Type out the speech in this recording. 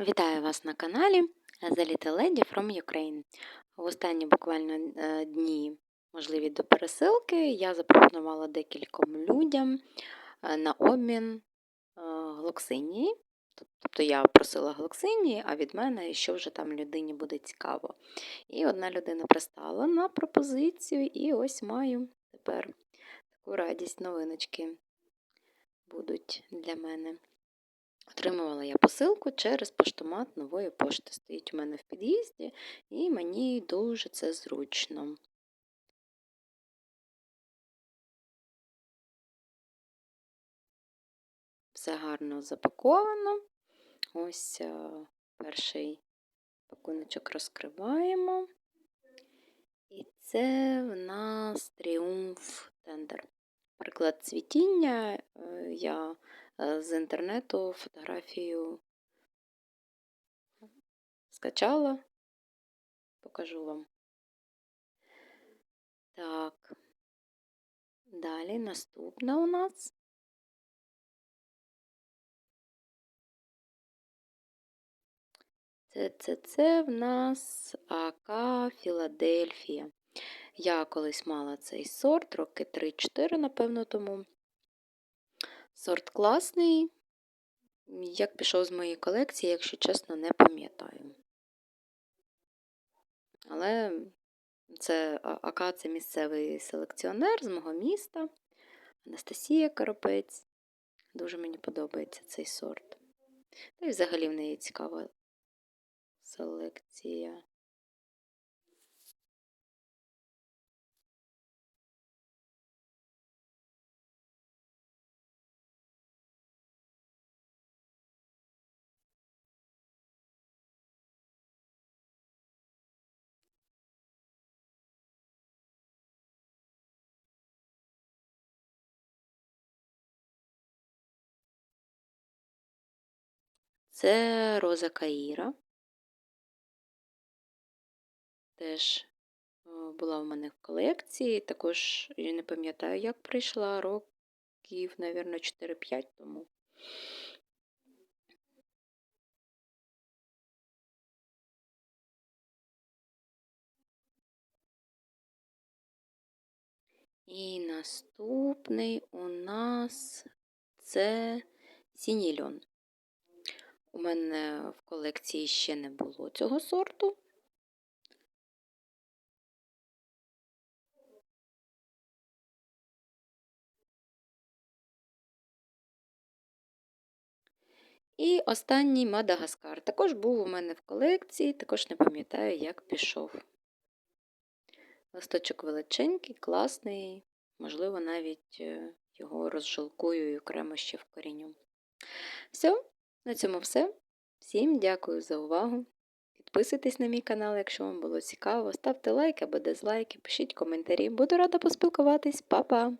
Вітаю вас на каналі The Little Lady from Ukraine. В останні буквально е, дні, можливі до пересилки, я запропонувала декільком людям е, на обмін е, глоксинії. Тобто я просила глоксинії, а від мене, що вже там людині буде цікаво. І одна людина пристала на пропозицію, і ось маю тепер таку радість новиночки будуть для мене. Отримувала я посилку через поштомат нової пошти. Стоїть у мене в під'їзді, і мені дуже це зручно. Все гарно запаковано. Ось е, перший пакуночок розкриваємо. І це в нас тріумф тендер. Приклад цвітіння е, я з інтернету фотографію скачала, покажу вам. Так, далі наступна у нас. Це це, це в нас АК Філадельфія. Я колись мала цей сорт, роки 3-4, напевно, тому. Сорт класний. Як пішов з моєї колекції, якщо чесно, не пам'ятаю. Але це АК це місцевий селекціонер з мого міста. Анастасія Коропець. Дуже мені подобається цей сорт. Та й взагалі в неї цікава селекція. Це Роза Каїра. Теж була в мене в колекції. Також я не пам'ятаю, як прийшла років, мабуть, 4-5 тому. І наступний у нас це сінільон. У мене в колекції ще не було цього сорту. І останній Мадагаскар. Також був у мене в колекції, також не пам'ятаю, як пішов. Листочок величенький, класний, можливо, навіть е, його розжалкую і окремо ще вкоріню. Все, на цьому все. Всім дякую за увагу. Підписуйтесь на мій канал, якщо вам було цікаво. Ставте лайк або дизлайки, пишіть коментарі. Буду рада поспілкуватись. Па-па!